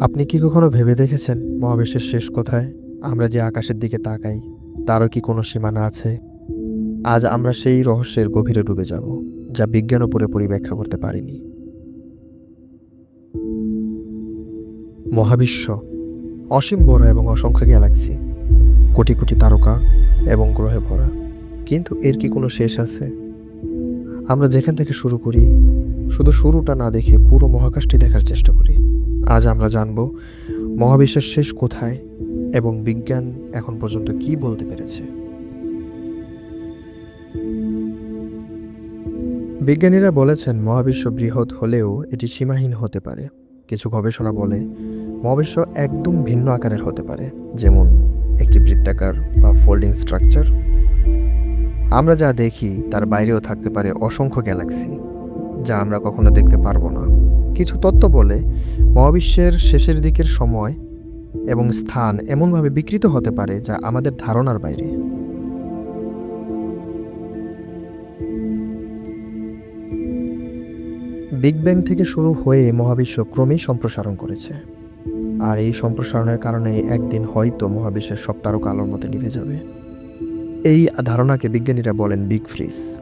আপনি কি কখনো ভেবে দেখেছেন মহাবিশ্বের শেষ কোথায়? আমরা যে আকাশের দিকে তাকাই, তারও কি কোনো সীমানা আছে? আজ আমরা সেই রহস্যের গভীরে ডুবে যাব, যা বিজ্ঞানও পুরোপুরি ব্যাখ্যা করতে পারিনি। মহাবিশ্ব, অসীম বড় এবং অসংখ্য গ্যালাক্সি, কোটি কোটি তারকা এবং গ্রহে ভরা। কিন্তু এর কি কোনো শেষ আছে? আমরা যেখান থেকে শুরু করি, শুধু শুরুটা না দেখে পুরো মহাকাশটি দেখার চেষ্টা করি। আজ আমরা জানব মহাবিশ্বের শেষ কোথায় এবং বিজ্ঞান এখন পর্যন্ত কি বলতে পেরেছে। বিজ্ঞানীরা বলেছেন, মহাবিশ্ব বৃহৎ হলেও এটি সীমাহীন হতে পারে। কিছু গবেষণা বলে, মহাবিশ্ব একদম ভিন্ন আকারের হতে পারে, যেমন একটি বৃত্তাকার বা ফোল্ডিং স্ট্রাকচার। আমরা যা দেখি তার বাইরেও থাকতে পারে অসংখ্য গ্যালাক্সি, যা আমরা কখনো দেখতে পারব না। কিছু তত্ত্ব বলে, মহাবিশ্বের শেষের দিকের সময় এবং স্থান এমনভাবে বিকৃত হতে পারে যা আমাদের ধারণার বাইরে। বিগ ব্যাং থেকে শুরু হয়ে মহাবিশ্ব ক্রমেই সম্প্রসারণ করেছে। আর এই সম্প্রসারণের কারণে একদিন হয়তো মহাবিশ্বের সব তারকা আলোর মতো নিভে যাবে। এই ধারণাকে বিজ্ঞানীরা বলেন বিগ ফ্রিজ।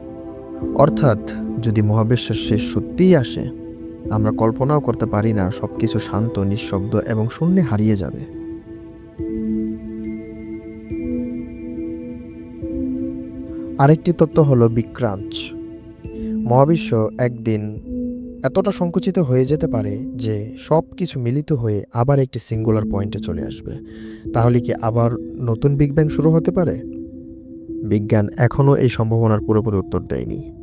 অর্থাৎ যদি মহাবিশ্বের শেষ সত্যিই আসে আমরা কল্পনাও করতে পারি না সব কিছু শান্ত, নিঃশব্দ এবং শূন্যে হারিয়ে যাবে। আরেকটি তত্ত্ব হলো বিক্রাঞ্চ মহাবিশ্ব একদিন এতটা সংকুচিত হয়ে যেতে পারে যে সব কিছু মিলিত হয়ে আবার একটি সিঙ্গুলার পয়েন্টে চলে আসবে। তাহলে কি আবার নতুন বিগ ব্যাং শুরু হতে পারে? বিজ্ঞান এখনও এই সম্ভাবনার পুরোপুরি উত্তর দেয়নি।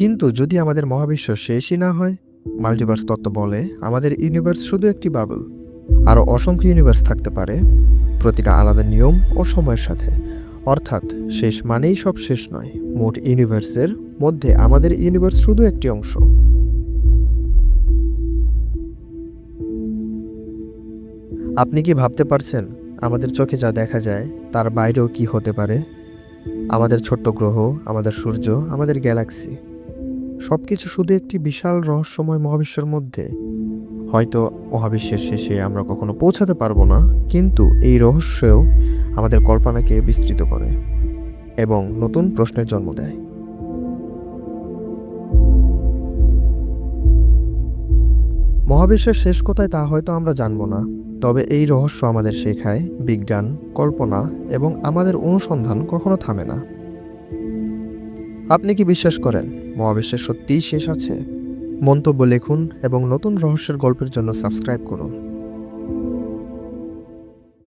কিন্তু যদি আমাদের মহাবিশ্ব শেষই না হয় মাল্টিভার্স তত্ত্ব বলে, আমাদের ইউনিভার্স শুধু একটি বাবল আরও অসংখ্য ইউনিভার্স থাকতে পারে, প্রতিটা আলাদা নিয়ম ও সময়ের সাথে। অর্থাৎ শেষ মানেই সব শেষ নয়, মোট ইউনিভার্সের মধ্যে আমাদের ইউনিভার্স শুধু একটি অংশ। আপনি কি ভাবতে পারছেন, আমাদের চোখে যা দেখা যায়, তার বাইরেও কি হতে পারে? আমাদের ছোট্ট গ্রহ, আমাদের সূর্য, আমাদের গ্যালাক্সি সব কিছু শুধু একটি বিশাল রহস্যময় মহাবিশ্বের মধ্যে। হয়তো মহাবিশ্বের শেষে আমরা কখনো পৌঁছাতে পারব না, কিন্তু এই রহস্যও আমাদের কল্পনাকে বিস্তৃত করে এবং নতুন প্রশ্নের জন্ম দেয়। মহাবিশ্বের শেষ কোথায় তা হয়তো আমরা জানব না, তবে এই রহস্য আমাদের শেখায় বিজ্ঞান, কল্পনা এবং আমাদের অনুসন্ধান কখনো থামে না। আপনি কি বিশ্বাস করেন মহাবিশ্বের সত্যিই শেষ আছে। মন্তব্য লিখুন এবং নতুন রহস্যের গল্পের জন্য সাবস্ক্রাইব করুন।